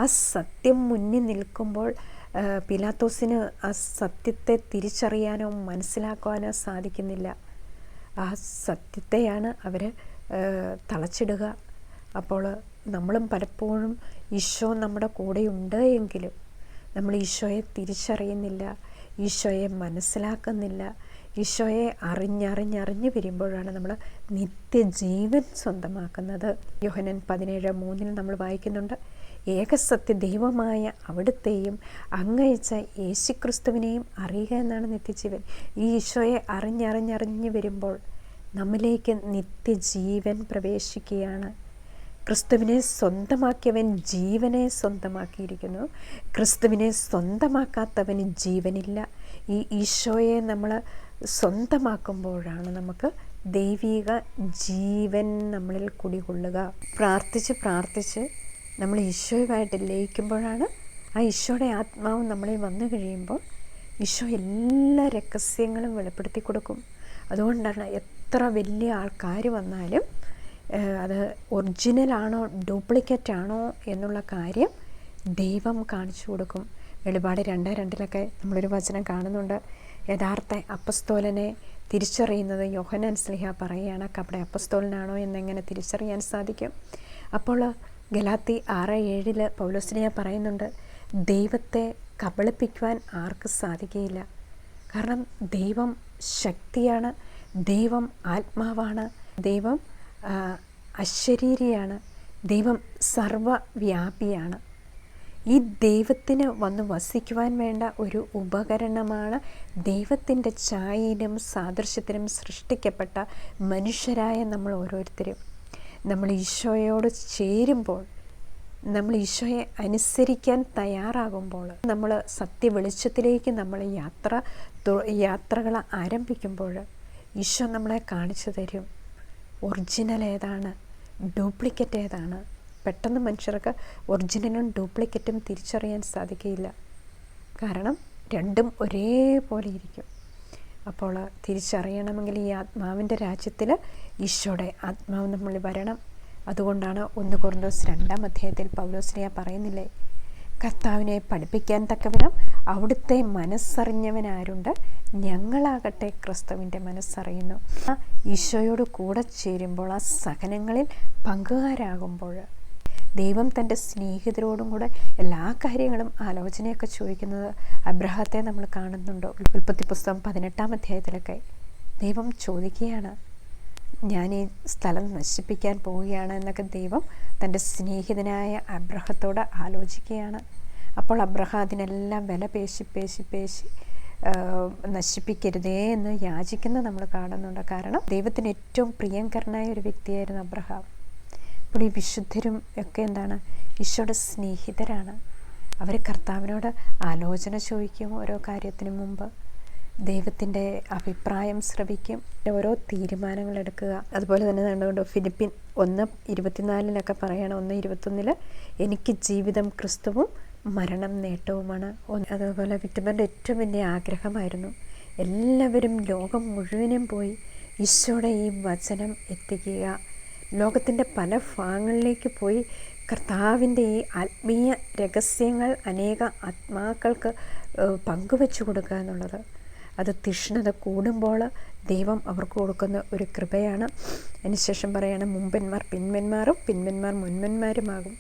Speaker 1: ആ സത്യം മുന്നിൽ നിൽക്കുമ്പോൾ പീലാത്തോസിന് ആ സത്യത്തെ തിരിച്ചറിയാനോ മനസ്സിലാക്കുവാനോ സാധിക്കുന്നില്ല ആ സത്യത്തെയാണ് അവർ തളച്ചിടുക അപ്പോൾ നമ്മളും പലപ്പോഴും ഈശോ നമ്മുടെ കൂടെയുണ്ട് എങ്കിലും നമ്മൾ ഈശോയെ തിരിച്ചറിയുന്നില്ല ഈശോയെ മനസ്സിലാക്കുന്നില്ല ഈശോയെ അറിഞ്ഞറിഞ്ഞറിഞ്ഞ് വരുമ്പോഴാണ് നമ്മൾ നിത്യജീവൻ സ്വന്തമാക്കുന്നത് യോഹനൻ പതിനേഴ് മൂന്നിൽ നമ്മൾ വായിക്കുന്നുണ്ട് ഏകസത്യ ദൈവമായ അവിടുത്തെയും അങ്ങയച്ച യേശുക്രിസ്തുവിനെയും അറിയുക എന്നാണ് നിത്യജീവൻ ഈ ഈശോയെ അറിഞ്ഞറിഞ്ഞറിഞ്ഞ് വരുമ്പോൾ നമ്മിലേക്ക് നിത്യജീവൻ പ്രവേശിക്കുകയാണ് ക്രിസ്തുവിനെ സ്വന്തമാക്കിയവൻ ജീവനെ സ്വന്തമാക്കിയിരിക്കുന്നു ക്രിസ്തുവിനെ സ്വന്തമാക്കാത്തവന് ജീവനില്ല ഈ ഈശോയെ നമ്മൾ സ്വന്തമാക്കുമ്പോഴാണ് നമുക്ക് ദൈവിക ജീവൻ നമ്മളിൽ കുടികൊള്ളുക പ്രാർത്ഥിച്ച് പ്രാർത്ഥിച്ച് നമ്മൾ ഈശോയുമായിട്ട് ലയിക്കുമ്പോഴാണ് ആ ഈശോയുടെ ആത്മാവ് നമ്മളിൽ വന്നു കഴിയുമ്പോൾ ഈശോ എല്ലാ രഹസ്യങ്ങളും വെളിപ്പെടുത്തി കൊടുക്കും അതുകൊണ്ടാണ് എത്ര വലിയ ആൾക്കാർ വന്നാലും അത് ഒറിജിനലാണോ ഡ്യൂപ്ലിക്കേറ്റ് ആണോ എന്നുള്ള കാര്യം ദൈവം കാണിച്ചു കൊടുക്കും വെളിപാട് രണ്ട് രണ്ടിലൊക്കെ നമ്മളൊരു വചനം കാണുന്നുണ്ട് യഥാർത്ഥ അപ്പസ്തോലനെ തിരിച്ചറിയുന്നത് യോഹനാൻ സ്ലിഹ പറയുകയാണ് അവിടെ അപ്പസ്തോലനാണോ എന്നെങ്ങനെ തിരിച്ചറിയാൻ സാധിക്കും അപ്പോൾ ഗലാത്തി ആറ് ഏഴിൽ പൗലോസ്ലിഹ പറയുന്നുണ്ട് ദൈവത്തെ കബളിപ്പിക്കുവാൻ ആർക്ക് സാധിക്കുകയില്ല കാരണം ദൈവം ശക്തിയാണ് ദൈവം ആത്മാവാണ് ദൈവം അശരീരിയാണ് ദൈവം സർവവ്യാപിയാണ് ഈ ദൈവത്തിന് വന്ന് വസിക്കുവാൻ വേണ്ട ഒരു ഉപകരണമാണ് ദൈവത്തിൻ്റെ ചായയിലും സാദൃശ്യത്തിലും സൃഷ്ടിക്കപ്പെട്ട മനുഷ്യരായ നമ്മൾ ഓരോരുത്തരും നമ്മൾ ഈശോയോട് ചേരുമ്പോൾ നമ്മൾ ഈശോയെ അനുസരിക്കാൻ തയ്യാറാകുമ്പോൾ നമ്മൾ സത്യവെളിച്ചത്തിലേക്ക് നമ്മൾ യാത്ര യാത്രകൾ ആരംഭിക്കുമ്പോൾ ഈശോ നമ്മളെ കാണിച്ചു തരും ഒറിജിനൽ ഏതാണ് ഡ്യൂപ്ലിക്കറ്റ് ഏതാണ് പെട്ടെന്ന് മനുഷ്യർക്ക് ഒറിജിനലും ഡ്യൂപ്ലിക്കറ്റും തിരിച്ചറിയാൻ സാധിക്കുകയില്ല കാരണം രണ്ടും ഒരേപോലെ ഇരിക്കും അപ്പോൾ തിരിച്ചറിയണമെങ്കിൽ ഈ ആത്മാവിൻ്റെ രാജ്യത്തിൽ ഈശോയുടെ ആത്മാവ് നമ്മൾ വരണം അതുകൊണ്ടാണ് ഒന്ന് കുറുന്തോസ് രണ്ടാം അധ്യായത്തിൽ പൗലോസ്ലിയ പറയുന്നില്ലേ കർത്താവിനെ പഠിപ്പിക്കാൻ തക്കവിധം അവിടുത്തെ മനസ്സറിഞ്ഞവനാരുണ്ട് ഞങ്ങളാകട്ടെ ക്രിസ്തുവിൻ്റെ മനസ്സറിയുന്നു ഈശോയോട് കൂടെ ചേരുമ്പോൾ ആ സഹനങ്ങളിൽ പങ്കുകാരാകുമ്പോൾ ദൈവം തൻ്റെ സ്നേഹിതരോടും കൂടെ എല്ലാ കാര്യങ്ങളും ആലോചനയൊക്കെ ചോദിക്കുന്നത് അബ്രഹത്തെ നമ്മൾ കാണുന്നുണ്ടോ ഉൽപ്പത്തി പുസ്തകം പതിനെട്ടാം അധ്യായത്തിലൊക്കെ ദൈവം ചോദിക്കുകയാണ് ഞാൻ ഈ സ്ഥലം നശിപ്പിക്കാൻ പോവുകയാണ് എന്നൊക്കെ ദൈവം തൻ്റെ സ്നേഹിതനായ അബ്രഹത്തോട് ആലോചിക്കുകയാണ് അപ്പോൾ അബ്രഹം അതിനെല്ലാം വില പേശി പേശി പേശി നശിപ്പിക്കരുതേ എന്ന് യാചിക്കുന്ന നമ്മൾ കാണുന്നുണ്ട് കാരണം ദൈവത്തിന് ഏറ്റവും പ്രിയങ്കരനായ ഒരു വ്യക്തിയായിരുന്നു അബ്രഹാം അപ്പോൾ ഈ വിശുദ്ധരും ഒക്കെ എന്താണ് ഈശോയുടെ സ്നേഹിതരാണ് അവർ കർത്താവിനോട് ആലോചന ചോദിക്കും ഓരോ കാര്യത്തിനും മുമ്പ് ദൈവത്തിൻ്റെ അഭിപ്രായം ശ്രവിക്കും ഓരോ തീരുമാനങ്ങൾ എടുക്കുക അതുപോലെ തന്നെ കണ്ടുകൊണ്ട് ഫിലിപ്പിൻ ഒന്ന് ഇരുപത്തിനാലിനൊക്കെ പറയണം ഒന്ന് ഇരുപത്തൊന്നിൽ എനിക്ക് ജീവിതം ക്രിസ്തുവും മരണം നേട്ടവുമാണ് അതുപോലെ വിറ്റമിൻ്റെ ഏറ്റവും വലിയ ആഗ്രഹമായിരുന്നു എല്ലാവരും ലോകം മുഴുവനും പോയി ഈശോയുടെ ഈ വചനം എത്തിക്കുക ലോകത്തിൻ്റെ പല ഭാഗങ്ങളിലേക്ക് പോയി കർത്താവിൻ്റെ ഈ ആത്മീയ രഹസ്യങ്ങൾ അനേക ആത്മാക്കൾക്ക് പങ്കുവെച്ചു കൊടുക്കുക എന്നുള്ളത് അത് തീഷ്ണത കൂടുമ്പോൾ ദൈവം അവർക്ക് കൊടുക്കുന്ന ഒരു കൃപയാണ് അതിനുശേഷം പറയുകയാണ് മുമ്പന്മാർ പിൻമന്മാരും പിൻപന്മാർ മുൻമന്മാരുമാകും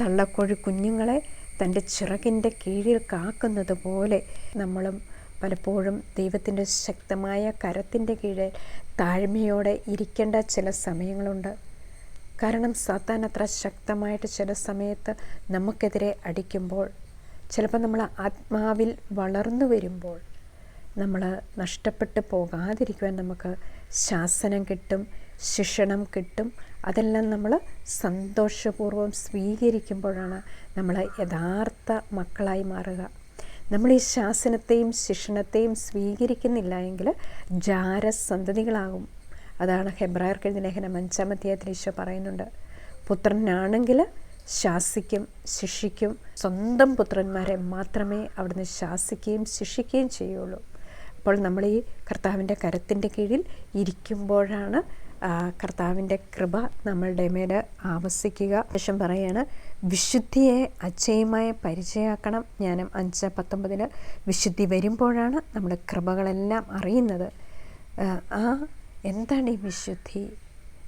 Speaker 1: തള്ളക്കോഴി കുഞ്ഞുങ്ങളെ തൻ്റെ ചിറകിൻ്റെ കീഴിൽ കാക്കുന്നത് പോലെ നമ്മളും പലപ്പോഴും ദൈവത്തിൻ്റെ ശക്തമായ കരത്തിൻ്റെ കീഴിൽ താഴ്മയോടെ ഇരിക്കേണ്ട ചില സമയങ്ങളുണ്ട് കാരണം സാത്താൻ അത്ര ശക്തമായിട്ട് ചില സമയത്ത് നമുക്കെതിരെ അടിക്കുമ്പോൾ ചിലപ്പോൾ നമ്മൾ ആത്മാവിൽ വളർന്നു വരുമ്പോൾ നമ്മൾ നഷ്ടപ്പെട്ടു പോകാതിരിക്കുവാൻ നമുക്ക് ശാസനം കിട്ടും ശിക്ഷണം കിട്ടും അതെല്ലാം നമ്മൾ സന്തോഷപൂർവ്വം സ്വീകരിക്കുമ്പോഴാണ് നമ്മൾ യഥാർത്ഥ മക്കളായി മാറുക നമ്മൾ ഈ ശാസനത്തെയും ശിക്ഷണത്തെയും സ്വീകരിക്കുന്നില്ല എങ്കിൽ ജാരസന്തതികളാകും അതാണ് ഹെബ്രായർക്കെഴുതി ലേഖനം അഞ്ചാം അധ്യായത്തിൽ ഈശോ പറയുന്നുണ്ട് പുത്രനാണെങ്കിൽ ശാസിക്കും ശിക്ഷിക്കും സ്വന്തം പുത്രന്മാരെ മാത്രമേ അവിടുന്ന് ശാസിക്കുകയും ശിക്ഷിക്കുകയും ചെയ്യുള്ളൂ അപ്പോൾ നമ്മൾ ഈ കർത്താവിൻ്റെ കരത്തിൻ്റെ കീഴിൽ ഇരിക്കുമ്പോഴാണ് കർത്താവിൻ്റെ കൃപ നമ്മളുടെ മേൽ ആവസിക്കുക ശേഷം പറയാണ് വിശുദ്ധിയെ അച്ഛയുമായി പരിചയമാക്കണം ജ്ഞാനം അഞ്ച് പത്തൊമ്പതിന് വിശുദ്ധി വരുമ്പോഴാണ് നമ്മുടെ കൃപകളെല്ലാം അറിയുന്നത് ആ എന്താണ് ഈ വിശുദ്ധി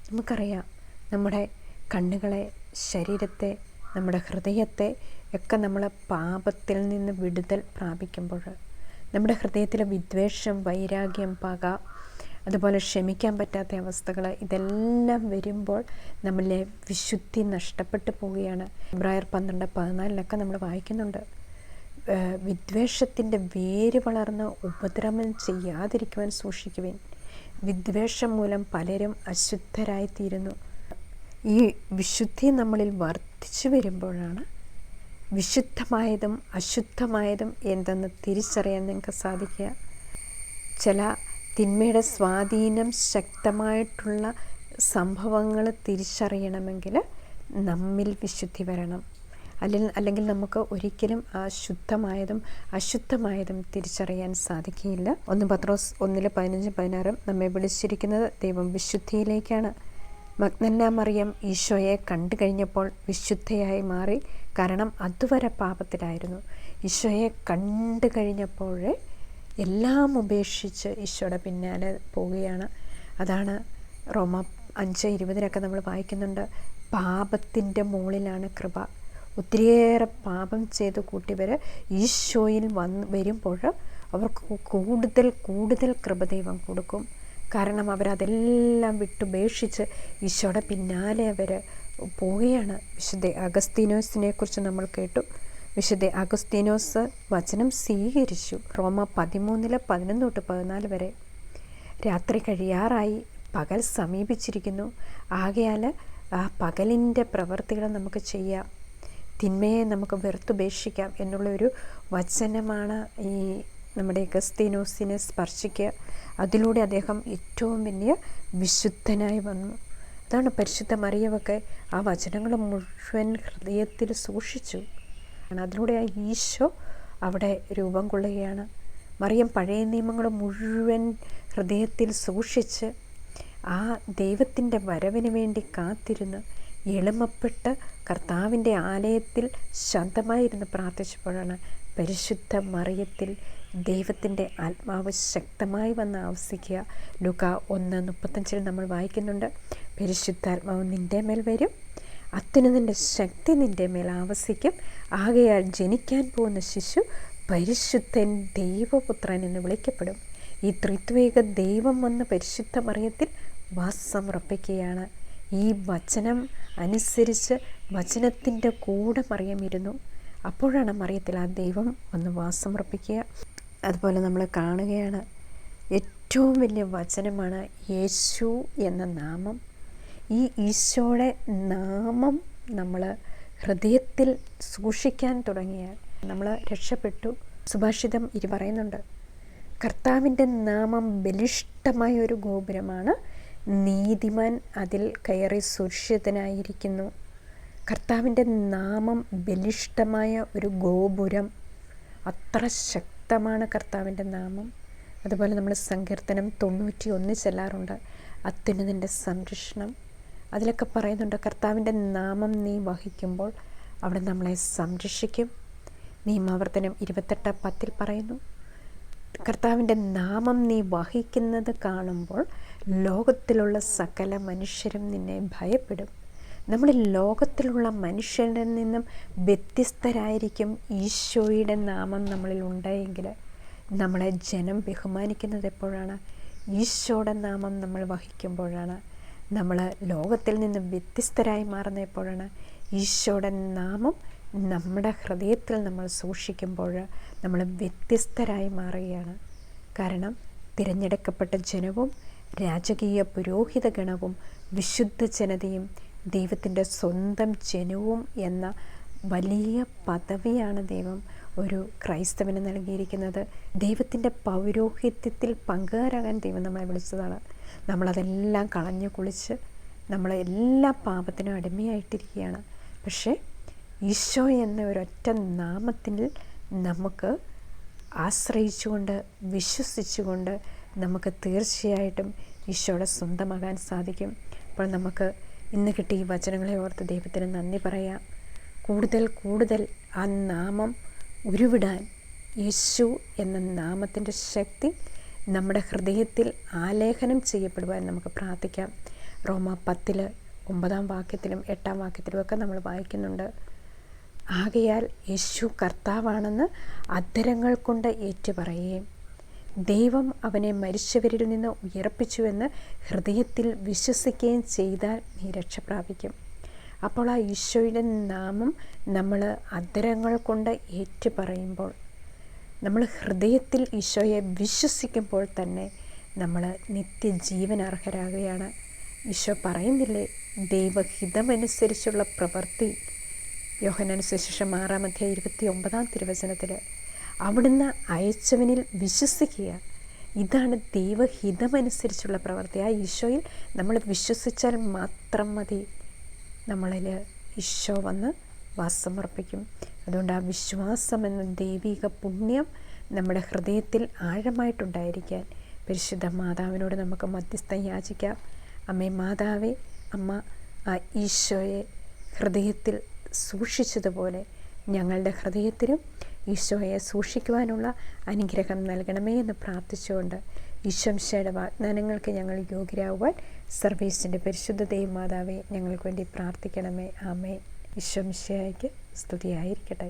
Speaker 1: നമുക്കറിയാം നമ്മുടെ കണ്ണുകളെ ശരീരത്തെ നമ്മുടെ ഹൃദയത്തെ ഒക്കെ നമ്മൾ പാപത്തിൽ നിന്ന് വിടുതൽ പ്രാപിക്കുമ്പോൾ നമ്മുടെ ഹൃദയത്തിലെ വിദ്വേഷം വൈരാഗ്യം പക അതുപോലെ ക്ഷമിക്കാൻ പറ്റാത്ത അവസ്ഥകൾ ഇതെല്ലാം വരുമ്പോൾ നമ്മളെ വിശുദ്ധി നഷ്ടപ്പെട്ടു പോവുകയാണ് ഇബ്രായർ പന്ത്രണ്ട് പതിനാലിലൊക്കെ നമ്മൾ വായിക്കുന്നുണ്ട് വിദ്വേഷത്തിൻ്റെ വേര് വളർന്ന് ഉപദ്രവം ചെയ്യാതിരിക്കുവാൻ സൂക്ഷിക്കുവാൻ വിദ്വേഷം മൂലം പലരും അശുദ്ധരായിത്തീരുന്നു ഈ വിശുദ്ധി നമ്മളിൽ വർദ്ധിച്ചു വരുമ്പോഴാണ് വിശുദ്ധമായതും അശുദ്ധമായതും എന്തെന്ന് തിരിച്ചറിയാൻ നിങ്ങൾക്ക് സാധിക്കുക ചില തിന്മയുടെ സ്വാധീനം ശക്തമായിട്ടുള്ള സംഭവങ്ങൾ തിരിച്ചറിയണമെങ്കിൽ നമ്മിൽ വിശുദ്ധി വരണം അല്ലെങ്കിൽ അല്ലെങ്കിൽ നമുക്ക് ഒരിക്കലും ശുദ്ധമായതും അശുദ്ധമായതും തിരിച്ചറിയാൻ സാധിക്കുകയില്ല ഒന്ന് പത്രോസ് ഒന്നിൽ പതിനഞ്ച് പതിനാറും നമ്മെ വിളിച്ചിരിക്കുന്നത് ദൈവം വിശുദ്ധിയിലേക്കാണ് മഗ്നല്ല മറിയം ഈശോയെ കണ്ടു കഴിഞ്ഞപ്പോൾ വിശുദ്ധയായി മാറി കാരണം അതുവരെ പാപത്തിലായിരുന്നു ഈശോയെ കണ്ടു കഴിഞ്ഞപ്പോൾ എല്ലാം ഉപേക്ഷിച്ച് ഈശോയുടെ പിന്നാലെ പോവുകയാണ് അതാണ് റോമ അഞ്ച് ഇരുപതിനൊക്കെ നമ്മൾ വായിക്കുന്നുണ്ട് പാപത്തിൻ്റെ മുകളിലാണ് കൃപ ഒത്തിരിയേറെ പാപം ചെയ്ത് കൂട്ടിയവർ ഈശോയിൽ വന്ന് വരുമ്പോൾ അവർക്ക് കൂടുതൽ കൂടുതൽ കൃപദൈവം കൊടുക്കും കാരണം അവരതെല്ലാം വിട്ടുപേക്ഷിച്ച് ഈശോയുടെ പിന്നാലെ അവർ പോവുകയാണ് വിശുദ്ധ അഗസ്തീനോസിനെ കുറിച്ച് നമ്മൾ കേട്ടു വിശുദ്ധ അഗസ്തീനോസ് വചനം സ്വീകരിച്ചു റോമ പതിമൂന്നില് പതിനൊന്ന് തൊട്ട് പതിനാല് വരെ രാത്രി കഴിയാറായി പകൽ സമീപിച്ചിരിക്കുന്നു ആകയാൽ ആ പകലിൻ്റെ പ്രവൃത്തികൾ നമുക്ക് ചെയ്യാം തിന്മയെ നമുക്ക് വെറുത്തുപേക്ഷിക്കാം എന്നുള്ളൊരു വചനമാണ് ഈ നമ്മുടെ ഗസ്തീനോസിനെ സ്പർശിക്കുക അതിലൂടെ അദ്ദേഹം ഏറ്റവും വലിയ വിശുദ്ധനായി വന്നു അതാണ് പരിശുദ്ധ മറിയവൊക്കെ ആ വചനങ്ങൾ മുഴുവൻ ഹൃദയത്തിൽ സൂക്ഷിച്ചു അതിലൂടെ ആ ഈശോ അവിടെ രൂപം കൊള്ളുകയാണ് മറിയം പഴയ നിയമങ്ങൾ മുഴുവൻ ഹൃദയത്തിൽ സൂക്ഷിച്ച് ആ ദൈവത്തിൻ്റെ വരവിന് വേണ്ടി കാത്തിരുന്ന് എളിമപ്പെട്ട് കർത്താവിൻ്റെ ആലയത്തിൽ ശാന്തമായിരുന്നു പ്രാർത്ഥിച്ചപ്പോഴാണ് പരിശുദ്ധ മറിയത്തിൽ ദൈവത്തിൻ്റെ ആത്മാവ് ശക്തമായി വന്ന് ആവശ്യിക്കുക ലുക ഒന്ന് മുപ്പത്തഞ്ചിൽ നമ്മൾ വായിക്കുന്നുണ്ട് പരിശുദ്ധാത്മാവ് നിൻ്റെ മേൽ വരും അത്യുനതിൻ്റെ ശക്തി നിൻ്റെ മേൽ ആവശ്യിക്കും ആകയാൽ ജനിക്കാൻ പോകുന്ന ശിശു പരിശുദ്ധൻ ദൈവപുത്രൻ എന്ന് വിളിക്കപ്പെടും ഈ ത്രിത്വേക ദൈവം വന്ന് പരിശുദ്ധ മറിയത്തിൽ വാസമുറപ്പിക്കുകയാണ് ഈ വചനം അനുസരിച്ച് വചനത്തിൻ്റെ കൂടെ മറിയം ഇരുന്നു അപ്പോഴാണ് മറിയത്തിൽ ആ ദൈവം ഒന്ന് വാസമർപ്പിക്കുക അതുപോലെ നമ്മൾ കാണുകയാണ് ഏറ്റവും വലിയ വചനമാണ് യേശു എന്ന നാമം ഈ ഈശോയുടെ നാമം നമ്മൾ ഹൃദയത്തിൽ സൂക്ഷിക്കാൻ തുടങ്ങിയാൽ നമ്മൾ രക്ഷപ്പെട്ടു സുഭാഷിതം ഇരു പറയുന്നുണ്ട് കർത്താവിൻ്റെ നാമം ബലിഷ്ടമായ ഒരു ഗോപുരമാണ് നീതിമാൻ അതിൽ കയറി സുരക്ഷിതനായിരിക്കുന്നു കർത്താവിൻ്റെ നാമം ബലിഷ്ടമായ ഒരു ഗോപുരം അത്ര ശക്തമാണ് കർത്താവിൻ്റെ നാമം അതുപോലെ നമ്മൾ സങ്കീർത്തനം തൊണ്ണൂറ്റി ഒന്ന് ചെല്ലാറുണ്ട് അത്യുന്നതിൻ്റെ സംരക്ഷണം അതിലൊക്കെ പറയുന്നുണ്ട് കർത്താവിൻ്റെ നാമം നീ വഹിക്കുമ്പോൾ അവിടെ നമ്മളെ സംരക്ഷിക്കും നിയമാവർത്തനം ഇരുപത്തെട്ട് പത്തിൽ പറയുന്നു കർത്താവിൻ്റെ നാമം നീ വഹിക്കുന്നത് കാണുമ്പോൾ ലോകത്തിലുള്ള സകല മനുഷ്യരും നിന്നെ ഭയപ്പെടും നമ്മൾ ലോകത്തിലുള്ള മനുഷ്യരിൽ നിന്നും വ്യത്യസ്തരായിരിക്കും ഈശോയുടെ നാമം നമ്മളിൽ ഉണ്ടായെങ്കിൽ നമ്മളെ ജനം ബഹുമാനിക്കുന്നത് എപ്പോഴാണ് ഈശോയുടെ നാമം നമ്മൾ വഹിക്കുമ്പോഴാണ് നമ്മൾ ലോകത്തിൽ നിന്നും വ്യത്യസ്തരായി മാറുന്ന എപ്പോഴാണ് ഈശോയുടെ നാമം നമ്മുടെ ഹൃദയത്തിൽ നമ്മൾ സൂക്ഷിക്കുമ്പോൾ നമ്മൾ വ്യത്യസ്തരായി മാറുകയാണ് കാരണം തിരഞ്ഞെടുക്കപ്പെട്ട ജനവും രാജകീയ പുരോഹിത ഗണവും വിശുദ്ധ ജനതയും ദൈവത്തിൻ്റെ സ്വന്തം ജനവും എന്ന വലിയ പദവിയാണ് ദൈവം ഒരു ക്രൈസ്തവന് നൽകിയിരിക്കുന്നത് ദൈവത്തിൻ്റെ പൗരോഹിത്യത്തിൽ പങ്കുകാരാകാൻ ദൈവം നമ്മളെ വിളിച്ചതാണ് നമ്മളതെല്ലാം കളഞ്ഞു കുളിച്ച് നമ്മൾ എല്ലാ പാപത്തിനും അടിമയായിട്ടിരിക്കുകയാണ് പക്ഷേ ഈശോ എന്ന ഒരൊറ്റ നാമത്തിൽ നമുക്ക് ആശ്രയിച്ചുകൊണ്ട് വിശ്വസിച്ചുകൊണ്ട് നമുക്ക് തീർച്ചയായിട്ടും ഈശോയുടെ സ്വന്തമാകാൻ സാധിക്കും അപ്പോൾ നമുക്ക് ഇന്ന് കിട്ടിയ ഈ വചനങ്ങളെ ഓർത്ത് ദൈവത്തിന് നന്ദി പറയാം കൂടുതൽ കൂടുതൽ ആ നാമം ഉരുവിടാൻ യേശു എന്ന നാമത്തിൻ്റെ ശക്തി നമ്മുടെ ഹൃദയത്തിൽ ആലേഖനം ചെയ്യപ്പെടുവാൻ നമുക്ക് പ്രാർത്ഥിക്കാം റോമ പത്തിൽ ഒമ്പതാം വാക്യത്തിലും എട്ടാം വാക്യത്തിലുമൊക്കെ നമ്മൾ വായിക്കുന്നുണ്ട് ആകയാൽ യേശു കർത്താവാണെന്ന് അദ്ധരങ്ങൾ കൊണ്ട് ഏറ്റുപറയുകയും ദൈവം അവനെ മരിച്ചവരിൽ നിന്ന് ഉയർപ്പിച്ചുവെന്ന് ഹൃദയത്തിൽ വിശ്വസിക്കുകയും ചെയ്താൽ നീ രക്ഷ പ്രാപിക്കും അപ്പോൾ ആ ഈശോയുടെ നാമം നമ്മൾ അധരങ്ങൾ കൊണ്ട് ഏറ്റുപറയുമ്പോൾ നമ്മൾ ഹൃദയത്തിൽ ഈശോയെ വിശ്വസിക്കുമ്പോൾ തന്നെ നമ്മൾ നിത്യജീവനാർഹരാകുകയാണ് ഈശോ പറയുന്നില്ലേ ദൈവഹിതമനുസരിച്ചുള്ള പ്രവൃത്തി യോഹനനുസരിച്ച് ആറാമത്തെ ഇരുപത്തി ഒമ്പതാം തിരുവചനത്തിൽ അവിടുന്ന് അയച്ചവനിൽ വിശ്വസിക്കുക ഇതാണ് ദൈവഹിതമനുസരിച്ചുള്ള പ്രവൃത്തി ആ ഈശോയിൽ നമ്മൾ വിശ്വസിച്ചാൽ മാത്രം മതി നമ്മളിൽ ഈശോ വന്ന് വാസമർപ്പിക്കും അതുകൊണ്ട് ആ വിശ്വാസം എന്ന ദൈവിക പുണ്യം നമ്മുടെ ഹൃദയത്തിൽ ആഴമായിട്ടുണ്ടായിരിക്കാൻ പരിശുദ്ധ മാതാവിനോട് നമുക്ക് മധ്യസ്ഥം യാചിക്കാം അമ്മേ മാതാവേ അമ്മ ആ ഈശോയെ ഹൃദയത്തിൽ സൂക്ഷിച്ചതുപോലെ ഞങ്ങളുടെ ഹൃദയത്തിലും ഈശോയെ സൂക്ഷിക്കുവാനുള്ള അനുഗ്രഹം നൽകണമേ എന്ന് പ്രാർത്ഥിച്ചുകൊണ്ട് ഈശംശയുടെ വാഗ്ദാനങ്ങൾക്ക് ഞങ്ങൾ യോഗ്യരാകുവാൻ സർവീസിൻ്റെ പരിശുദ്ധ ദൈവമാതാവെ ഞങ്ങൾക്ക് വേണ്ടി പ്രാർത്ഥിക്കണമേ ആമേ ഈശംശയ്ക്ക് സ്തുതിയായിരിക്കട്ടെ